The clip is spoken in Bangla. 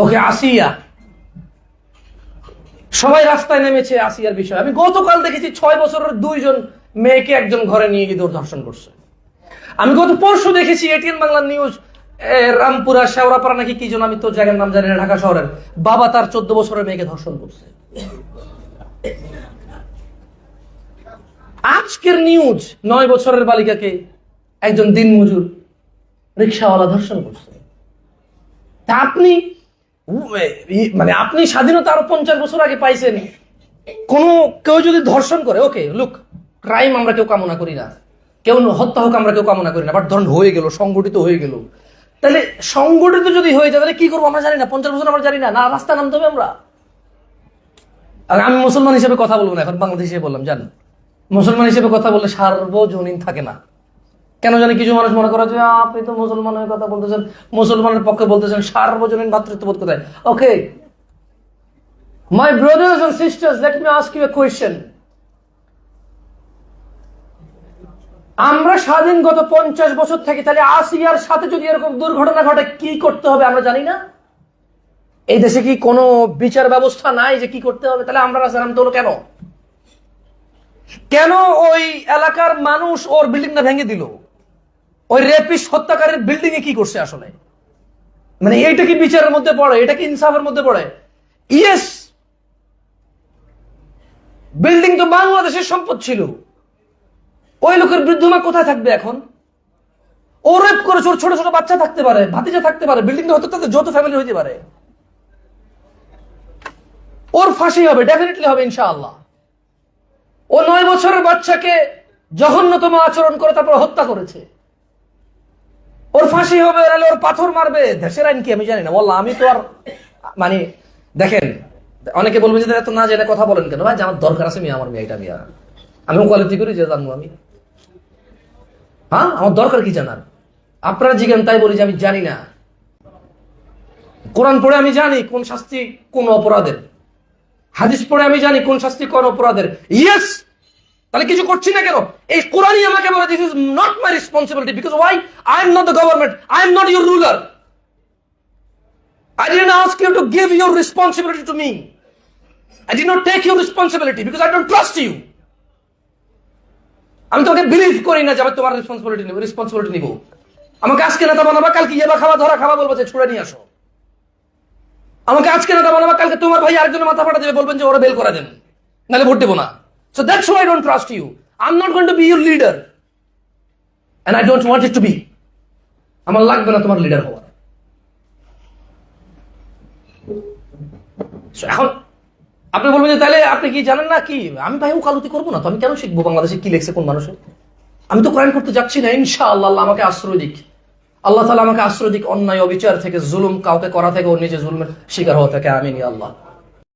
ওকে, আসিয়া। সবাই রাস্তায় নেমেছে আসিয়ার বিষয়। আমি গতকাল দেখেছি ছয় বছরের দুইজন মেয়েকে একজন ঘরে নিয়ে গিয়ে দৌড় করছে। আমি গত পরশু দেখেছি এটিএন বাংলা নিউজ রামপুরা, শেওড়াপাড়া নাকি কি জন আমি তো জায়গার নাম জানি না, ঢাকা শহরের। বাবা তার চোদ্দ বছরের মেয়েকে ধর্ষণ করছে। আজকের নিউজ, নয় বছরের বালিকাকে একজন দিনমজুর রিক্সাওয়ালা ধর্ষণ করছে। তা আপনি মানে আপনি স্বাধীনতা আরও পঞ্চাশ বছর আগে পাইছেন। কোন, কেউ যদি ধর্ষণ করে, ওকে লুক ক্রাইম আমরা কেউ কামনা করি না। কেউ হত্যা হোক আমরা কেউ কামনা করি না বাট ধরুন হয়ে গেল, সংগঠিত হয়ে গেল। তাহলে সংগঠিত যদি হয়ে যায়, তাহলে কি করব আমরা জানি না, পঞ্চাশ বছর আমরা জানি না না, রাস্তা নামতে হবে আমরা। আর আমি মুসলমান হিসেবে কথা বলব না, এখন বাংলাদেশে বললাম, জান। মুসলমান হিসেবে কথা বললে সার্বজনীন থাকে না। কেন জানি কিছু মানুষ মনে করে যে আপনি তো মুসলমানের কথা বলতেছেন, মুসলমানের পক্ষে বলতেছেন, সার্বজনীন ভাতৃত্ববোধ কোথায়? Okay my brothers and sisters let me ask you a question আমরা স্বাধীন গত পঞ্চাশ বছর থেকে, তাহলে আসিয়ার সাথে যদি এরকম দুর্ঘটনা ঘটে, কি করতে হবে আমরা জানি না? এই দেশে কি কোনো বিচার ব্যবস্থা নাই যে কি করতে হবে? তাহলে আমরা রাস্তা নামতে হলো কেন? কেন ওই এলাকার মানুষ ওর বিল্ডিংটা ভেঙে দিল? ওই রেপিস্ট হত্যাকারীর বিল্ডিং এ কি করছে আসলে? মানে এইটা কি বিচারের মধ্যে পড়ে? এটা কি ইনসাফের মধ্যে পড়ে? ইয়েস বিল্ডিং তো বাংলাদেশের সম্পদ ছিল। ওই লোকের বৃদ্ধ মা কোথায় থাকবে এখন? ও রেপ করেছে, ওর ছোট ছোট বাচ্চা থাকতে পারে, ভাতিজা থাকতে পারে বিল্ডিং হয়তো তাদের যত ফ্যামিলি হইতে পারে। ওর ফাঁসি হবে ডেফিনেটলি হবে ইনশাআল্লাহ। ও নয় বছরের বাচ্চাকে জঘন্যতম আচরণ করে তারপর হত্যা করেছে। ওর ফাঁসি হবে নাহলে ওর পাথর মারবে। দেশের আইন কি আমি জানি না। বললাম আমি তো আর মানে দেখেন, অনেকে বলবে যে, এত না জেনে কথা বলেন কেন? ভাই আমার দরকার আছে মিয়া, আমার মেয়েটা মিয়া। আমি কোয়ালিটি করি যে জানব আমি। হ্যাঁ আমার দরকার কি জানার? আপনারা জিজ্ঞেন তাই বলি যে আমি জানি না। কোরআন পড়ে আমি জানি কোন শাস্তি কোন অপরাধের। হাদিস পড়ে আমি জানি কোন শাস্তি কোন অপরাধের। ইয়েস তাহলে কিছু করছি না কেন? এই কোরআনই আমাকে বলে this is not my responsibility because why I am not the government I am not your ruler I didn't ask you to give your responsibility to me. I did not take your responsibility because I don't trust you. আমি তোমাকে বিলিভ করি না যে আমি তোমার রেসপন্সিবিলিটি নিব রেসপন্সিবিলিটি নিব। আমাকে আজকে নেতা বানাবা, কালকে ইয়েবা খাওয়া, ধরা, খাওয়া বলব, যে ছুড়ে নিয়ে আসো। আমাকে আজকে নেতা বানাবা, কালকে তোমার ভাই আরেকজনের মাথা ফাটা দেবে, বলবেন যে ওরা বেল করে দেন। নাহলে ভোট দেবো না। So that's why don't trust you I am not going to be your leader and I don't want it to be আমার লাগবে না তোমার লিডার হওয়া So, এখন আপনি বলবেন যে তাহলে আপনি কি জানেন না কি? আমি ভাই ওকালতি করব না তো আমি কেন শিখব বাংলাদেশে কি লেখছে কোন মানুষের? আমি তো ক্রাইম করতে যাচ্ছি না ইনশা আল্লাহ আমাকে আশ্রয় দিক। আল্লাহ তালা আমাকে আশ্রয় দিক অন্যায় অবিচার থেকে জুলুম কাউকে করা থেকে ও নিজে জুলুমের শিকার হওয়া থেকে। আমি আল্লাহ।